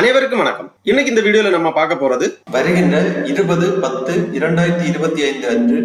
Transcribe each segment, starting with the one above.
அனைவருக்கும் வணக்கம். இன்னைக்கு இந்த வீடியோல நம்ம பார்க்க போறது வருகின்ற இருபது பத்து இரண்டாயிரத்தி இருபத்தி ஐந்து அன்று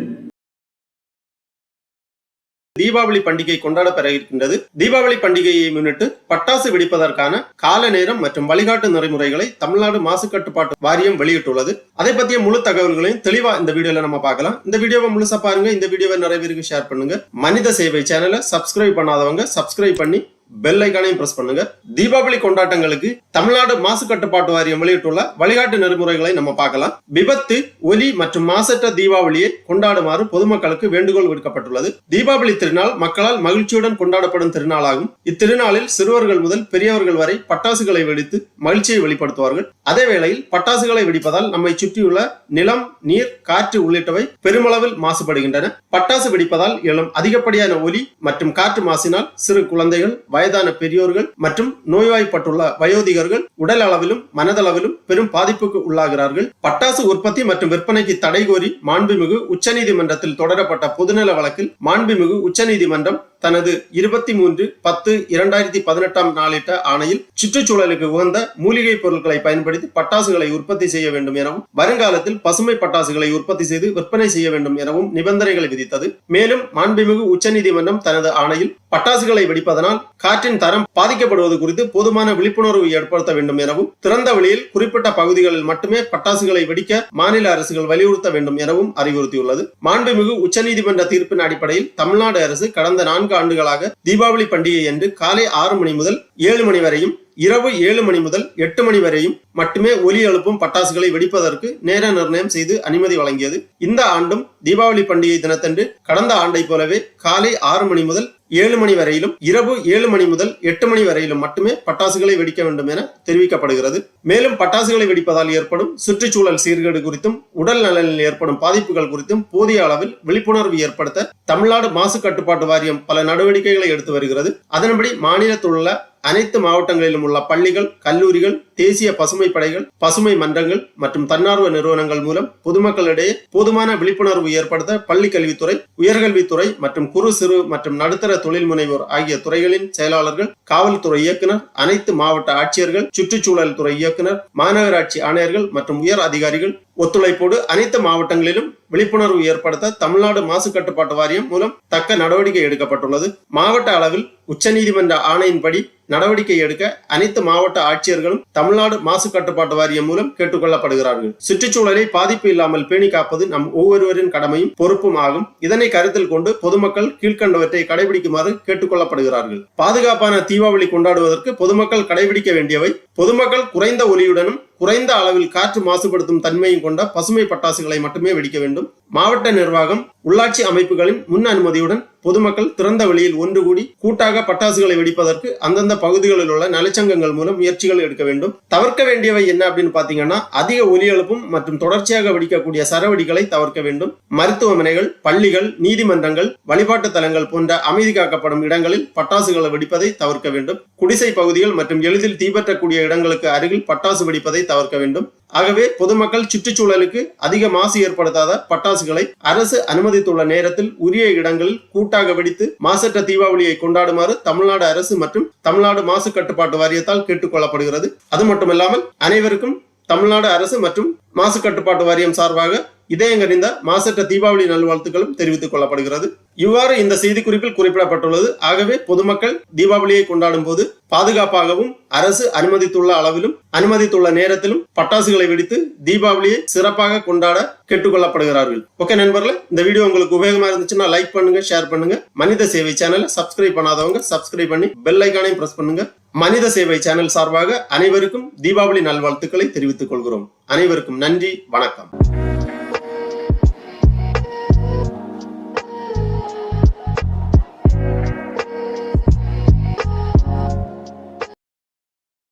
தீபாவளி பண்டிகை கொண்டாடப்பெற இருக்கின்றது. தீபாவளி பண்டிகையை முன்னிட்டு பட்டாசு வெடிப்பதற்கான கால நேரம் மற்றும் வழிகாட்டு நெறிமுறைகளை தமிழ்நாடு மாசு கட்டுப்பாட்டு வாரியம் வெளியிட்டுள்ளது. அதை பற்றிய முழு தகவல்களையும் தெளிவா இந்த வீடியோல நம்ம பார்க்கலாம். இந்த வீடியோவை முழுசா பாருங்க. இந்த வீடியோவை நிறைய பேருக்கு ஷேர் பண்ணுங்க. மனித சேவை சேனலை சப்ஸ்கிரைப் பண்ணாதவங்க சப்ஸ்கிரைப் பண்ணி பெல் ஐக்கானையும் பிரஸ் பண்ணுங்க. தீபாவளி கொண்டாட்டங்களுக்கு தமிழ்நாடு மாசு கட்டுப்பாட்டு வாரியம் வெளியிட்டுள்ள வழிகாட்டு நெறிமுறைகளை நம்ம பார்க்கலாம். விபத்து ஒலி மற்றும் மாசற்ற தீபாவளியை கொண்டாடுமாறு பொதுமக்களுக்கு வேண்டுகோள் விடுக்கப்பட்டுள்ளது. தீபாவளி திருநாள் மக்களால் மகிழ்ச்சியுடன் கொண்டாடப்படும் திருநாளாகும். இத்திருநாளில் சிறுவர்கள் முதல் பெரியவர்கள் வரை பட்டாசுகளை வெடித்து மகிழ்ச்சியை வெளிப்படுத்துவார்கள். அதே வேளையில் பட்டாசுகளை வெடிப்பதால் நம்மை சுற்றியுள்ள நிலம் நீர் காற்று உள்ளிட்டவை பெருமளவில் மாசுபடுகின்றன. பட்டாசு வெடிப்பதால் எழும் அதிகப்படியான ஒலி மற்றும் காற்று மாசினால் சிறு குழந்தைகள் வய வயதான பெரியோர்கள் மற்றும் நோய்வாய்ப்பட்டுள்ள வயோதிகர்கள் உடல் அளவிலும் மனதளவிலும் பெரும் பாதிப்புக்கு உள்ளாகிறார்கள். பட்டாசு உற்பத்தி மற்றும் விற்பனைக்கு தடை கோரி மாண்புமிகு உச்சநீதிமன்றத்தில் தொடரப்பட்ட பொதுநல வழக்கில் மாண்புமிகு உச்சநீதிமன்றம் தனது இருபத்தி மூன்று பத்து இரண்டாயிரத்தி பதினெட்டாம் நாளிட்ட ஆணையில் சுற்றுச்சூழலுக்கு உகந்த மூலிகை பொருட்களை பயன்படுத்தி பட்டாசுகளை உற்பத்தி செய்ய வேண்டும் எனவும் வருங்காலத்தில் பசுமை பட்டாசுகளை உற்பத்தி செய்து விற்பனை செய்ய வேண்டும் எனவும் நிபந்தனைகளை விதித்தது. மேலும் மாண்புமிகு உச்சநீதிமன்றம் தனது ஆணையில் பட்டாசுகளை வெடிப்பதனால் காற்றின் தரம் பாதிக்கப்படுவது குறித்து போதுமான விழிப்புணர்வு ஏற்படுத்த வேண்டும் எனவும் திறந்த வெளியில் குறிப்பிட்ட பகுதிகளில் மட்டுமே பட்டாசுகளை வெடிக்க மாநில அரசுகள் வலியுறுத்த வேண்டும் எனவும் அறிவுறுத்தியுள்ளது. மாண்புமிகு உச்சநீதிமன்ற தீர்ப்பின் அடிப்படையில் தமிழ்நாடு அரசு கடந்த நான்கு ஆண்டுகளாக தீபாவளி பண்டிகை என்று காலை ஆறு மணி முதல் ஏழு மணி வரையும் இரவு ஏழு மணி முதல் எட்டு மணி வரையும் மட்டுமே ஒலி எழுப்பும் பட்டாசுகளை வெடிப்பதற்கு நேர நிர்ணயம் செய்து அனுமதி வழங்கியது. இந்த ஆண்டும் தீபாவளி பண்டிகை தினத்தன்று கடந்த ஆண்டை போலவே காலை ஆறு மணி முதல் ஏழு மணி வரையிலும் இரவு ஏழு மணி முதல் எட்டு மணி வரையிலும் மட்டுமே பட்டாசுகளை வெடிக்க வேண்டும் என தெரிவிக்கப்படுகிறது. மேலும் பட்டாசுகளை வெடிப்பதால் ஏற்படும் சுற்றுச்சூழல் சீர்கேடு குறித்தும் உடல் நலனில் ஏற்படும் பாதிப்புகள் குறித்தும் போதிய அளவில் விழிப்புணர்வு ஏற்படுத்த தமிழ்நாடு மாசு கட்டுப்பாட்டு வாரியம் பல நடவடிக்கைகளை எடுத்து வருகிறது. அதன்படி மாநிலத்தில் உள்ள அனைத்து மாவட்டங்களிலும் உள்ள பள்ளிகள் கல்லூரிகள் தேசிய பசுமை படைகள் பசுமை மன்றங்கள் மற்றும் தன்னார்வ நிறுவனங்கள் மூலம் பொதுமக்களிடையே போதுமான விழிப்புணர்வு ஏற்படுத்த பள்ளி கல்வித்துறை உயர்கல்வித்துறை மற்றும் குறு சிறு மற்றும் நடுத்தர தொழில் முனைவோர் ஆகிய துறைகளின் செயலாளர்கள் காவல்துறை இயக்குனர் அனைத்து மாவட்ட ஆட்சியர்கள் சுற்றுச்சூழல் துறை இயக்குனர் மாநகராட்சி ஆணையர்கள் மற்றும் உயர் அதிகாரிகள் ஒத்துழைப்போடு அனைத்து மாவட்டங்களிலும் விழிப்புணர்வு ஏற்படுத்த தமிழ்நாடு மாசு கட்டுப்பாட்டு வாரியம் மூலம் தக்க நடவடிக்கை எடுக்கப்பட்டுள்ளது. மாவட்ட அளவில் உச்சநீதிமன்ற ஆணையின்படி நடவடிக்கை எடுக்க அனைத்து மாவட்ட ஆட்சியர்களும் தமிழ்நாடு மாசு கட்டுப்பாட்டு வாரியம் மூலம் கேட்டுக்கொள்ளப்படுகிறார்கள். சுற்றுச்சூழலை பாதிப்பு இல்லாமல் பேணி காப்பது நம் ஒவ்வொருவரின் கடமையும் பொறுப்பும் ஆகும். இதனை கருத்தில் கொண்டு பொதுமக்கள் கீழ்கண்டவற்றை கடைபிடிக்குமாறு கேட்டுக்கொள்ளப்படுகிறார்கள். பாதுகாப்பான தீபாவளி கொண்டாடுவதற்கு பொதுமக்கள் கடைபிடிக்க வேண்டியவை. பொதுமக்கள் குறைந்த ஒலியுடனும் குறைந்த அளவில் காற்று மாசுபடுத்தும் தன்மையும் கொண்ட பசுமை பட்டாசுகளை மட்டுமே வெடிக்க வேண்டும். மாவட்ட நிர்வாகம் உள்ளாட்சி அமைப்புகளின் முன் அனுமதியுடன் பொதுமக்கள் திறந்த வெளியில் ஒன்று கூடி கூட்டாக பட்டாசுகளை வெடிப்பதற்கு அந்தந்த பகுதிகளில் உள்ள நலச்சங்கங்கள் மூலம் முயற்சிகள் எடுக்க வேண்டும். தவிர்க்க வேண்டியவை என்ன அப்படின்னு பாத்தீங்கன்னா அதிக ஒலி எழுப்பும் மற்றும் தொடர்ச்சியாக வெடிக்கக்கூடிய சரவெடிகளை தவிர்க்க வேண்டும். மருத்துவமனைகள் பள்ளிகள் நீதிமன்றங்கள் வழிபாட்டு தலங்கள் போன்ற அமைதி காக்கப்படும் இடங்களில் பட்டாசுகளை வெடிப்பதை தவிர்க்க வேண்டும். குடிசை பகுதிகள் மற்றும் எளிதில் தீபற்றக்கூடிய இடங்களுக்கு அருகில் பட்டாசு வெடிப்பதை தவிர்க்க வேண்டும். ஆகவே பொதுமக்கள் சுற்றுச்சூழலுக்கு அதிக மாசு ஏற்படுத்தாத பட்டாசுகளை அரசு அனுமதித்துள்ள நேரத்தில் உரிய இடங்களில் கூட்டாக வெடித்து மாசற்ற தீபாவளியை கொண்டாடுமாறு தமிழ்நாடு அரசு மற்றும் தமிழ்நாடு மாசு கட்டுப்பாட்டு வாரியத்தால் கேட்டுக்கொள்ளப்படுகிறது அது மட்டுமில்லாமல் அனைவருக்கும் தமிழ்நாடு அரசு மற்றும் மாசு கட்டுப்பாட்டு வாரியம் சார்பாக இதயங்கறிந்த மாசற்ற தீபாவளி நல்வாழ்த்துக்களும் தெரிவித்துக் கொள்ளப்படுகிறது. இவ்வாறு இந்த செய்திக்குறிப்பில் குறிப்பிடப்பட்டுள்ளது. ஆகவே பொதுமக்கள் தீபாவளியை கொண்டாடும் போது பாதுகாப்பாகவும் அரசு அனுமதித்துள்ள அளவிலும் அனுமதித்துள்ள நேரத்திலும் பட்டாசுகளை வெடித்து தீபாவளியை சிறப்பாக கொண்டாட கேட்டுக்கொள்ளப்படுகிறார்கள். ஓகே நண்பர்களே இந்த வீடியோ உங்களுக்கு உபயோகமா இருந்துச்சுன்னா லைக் பண்ணுங்க ஷேர் பண்ணுங்க. மனித சேவை சேனலை சப்ஸ்கிரைப் பண்ணாதவங்க சப்ஸ்கிரைப் பண்ணி பெல் ஐக்கானையும் பிரஸ் பண்ணுங்க. மனித சேவை சேனல் சார்பாக அனைவருக்கும் தீபாவளி நல்வாழ்த்துக்களை தெரிவித்துக் கொள்கிறோம். அனைவருக்கும் நன்றி வணக்கம்.